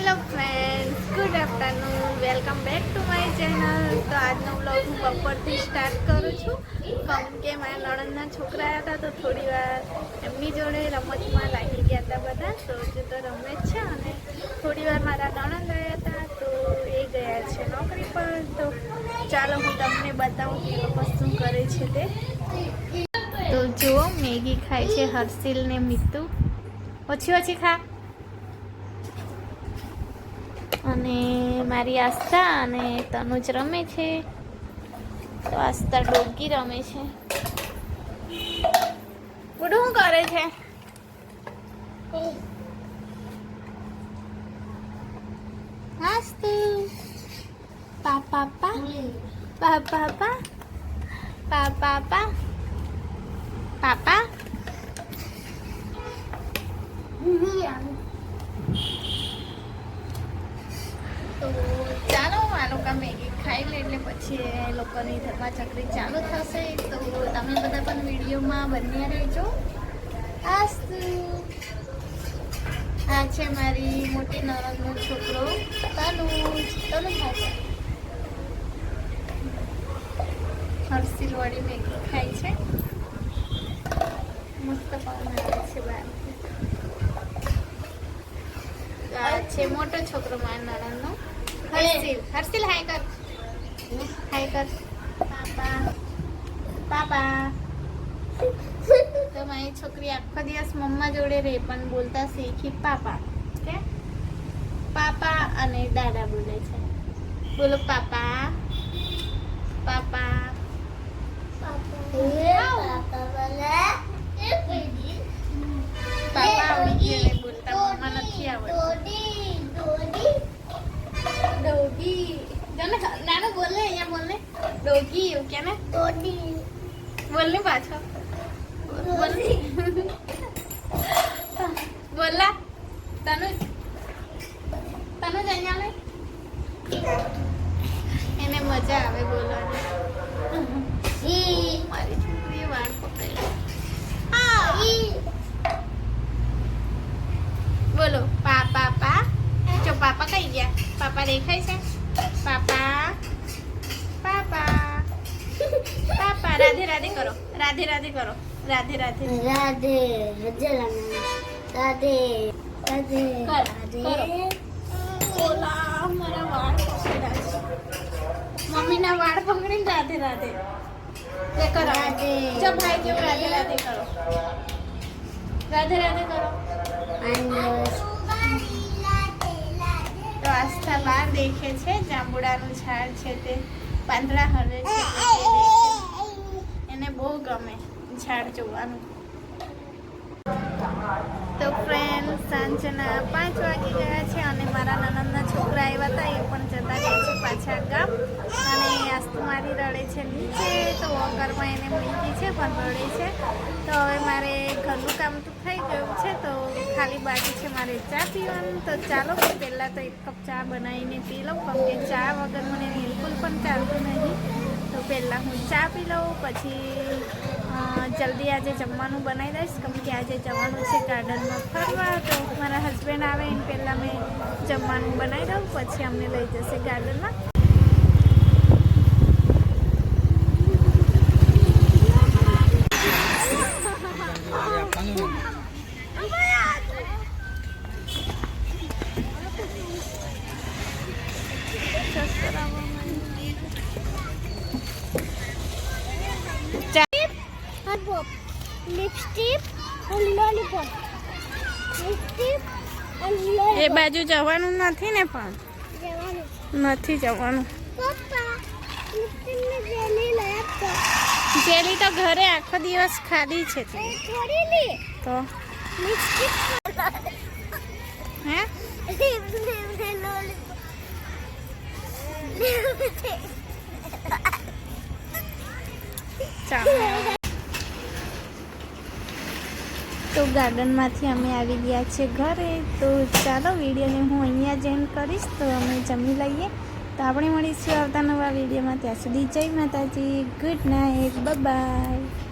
Hello friends good afternoon welcome back to my channel તો આજનો blog હું બપોરથી start કરું છું. કેમ કે મારા નણંદના છોકરા હતા તો થોડી વાર એમની જોડે રમતમાં લાગી ગયા હતા બધા. તો હજુ તો રમે જ છે અને થોડી વાર મારા નણંદ ગયા હતા તો એ ગયા છે નોકરી પર. તો ચાલો હું તમને બતાવું કે લોકો શું કરે છે તે. તો જુઓ, મેગી ખાય છે હર્ષિલ ને મિત્તુ ઓછી ઓછી ખા. અને મારી આસ્થા અને તનુજ રમે છે. તો આસ્થા ડોગી રમે છે. ગુડું કરે છે? પાપા પાપા પાપા પા. પાપા પછી એ લોકોની ધર્માચક્રી ચાલુ થશે, તો તમે બધા પણ વિડીયોમાં બન્યા રહેજો. આ છે મારી મોટી નરદનો છોકરો તનુજ તનુ ભાઈ છે. હર્ષિલ વાળી મેગી ખાય છે. મસ્ત પવન છે બહાર. છે મોટો છોકરો મારા નણંદનો. હર્ષિલ. હર્ષિલ, હાય કર. હાય કર પાપા પાપા તો મારી છોકરી આખો દિવસ મમ્મા જોડે રહે પણ બોલતા શીખી પાપા. કે પાપા અને દાદા બોલે છે. બોલો પાપા પાપા નાનો બોલે અહીંયા બોલને. ડોગી એવું કે ને? બોલને પાછો. બોલ. બોલા તનુજ જ. અહીંયા લે. એને મજા આવે બોલવાની. મારી છોકરીએ વાળ પકડેલા બોલો પા પા પા. જો પાપા કઈ ગયા? પાપા દેખાય છે? પાપા પાપા પાપા રાધે રાધે કરો રાધે રાધે કરો રાધે રાધે રાધે રાધે રાધે રાધે ઓલા મારા વાળ મમ્મીના વાળ પકડીને રાધે રાધે તે કરો રાધે. જો ભાઈ જેવું રાધે રાધે કરો રાધે રાધે કરો તો આસ્થા દેખે છે, જાંબુડાનું ઝાડ છે તે, પાંદડા હરે છે. એને બહુ ગમે ઝાડ જોવાનું. તો ફ્રેન્ડ સાંજના પાંચ વાગી ગયા છે અને મારા નણંદના છોકરા આવ્યા હતા, એ પણ જતા ગયા છે પાછા ગામ. અને આસ્તુ મારી રડે છે નીચે, તો વોકરમાં એને મૂકી છે, પણ રડે છે. તો હવે મારે ઘરનું કામ તો થઈ ગયું છે, તો ખાલી બાકી છે મારે ચા પીવાનું. તો ચાલો, પહેલાં તો એક કપ ચા બનાવીને પી લઉં. કેમ કે ચા વગર મને બિલકુલ પણ ચાલતું નહીં. તો પહેલાં હું ચા પી લઉં, પછી જલ્દી આજે જમવાનું બનાવી દઈશ. કેમ કે આજે જવાનું છે ગાર્ડનમાં ફરવા. તો મારા હસબન્ડ આવે એને પહેલાં મેં જમવાનું બનાવી દઉં, પછી અમને લઈ જશે ગાર્ડનમાં ચા લિપસ્ટિક. એ બાજુ જવાનું નથી ને પણ નથી જવાનું પપ્પા લિપસ્ટિક ને જેલી લઈ જેલી તો ઘરે આખો દિવસ ખાધી છે તે. તો? ગાર્ડનમાંથી અમે આવી ગયા છીએ ઘરે. તો ચાલો વિડીયોને હું અહીંયા જ એન્ડ કરીશ. તો અમે જમી લઈએ. તો આપણે મળીશું આવતા નવા વિડીયોમાં. ત્યાં સુધી જય માતાજી. Good night bye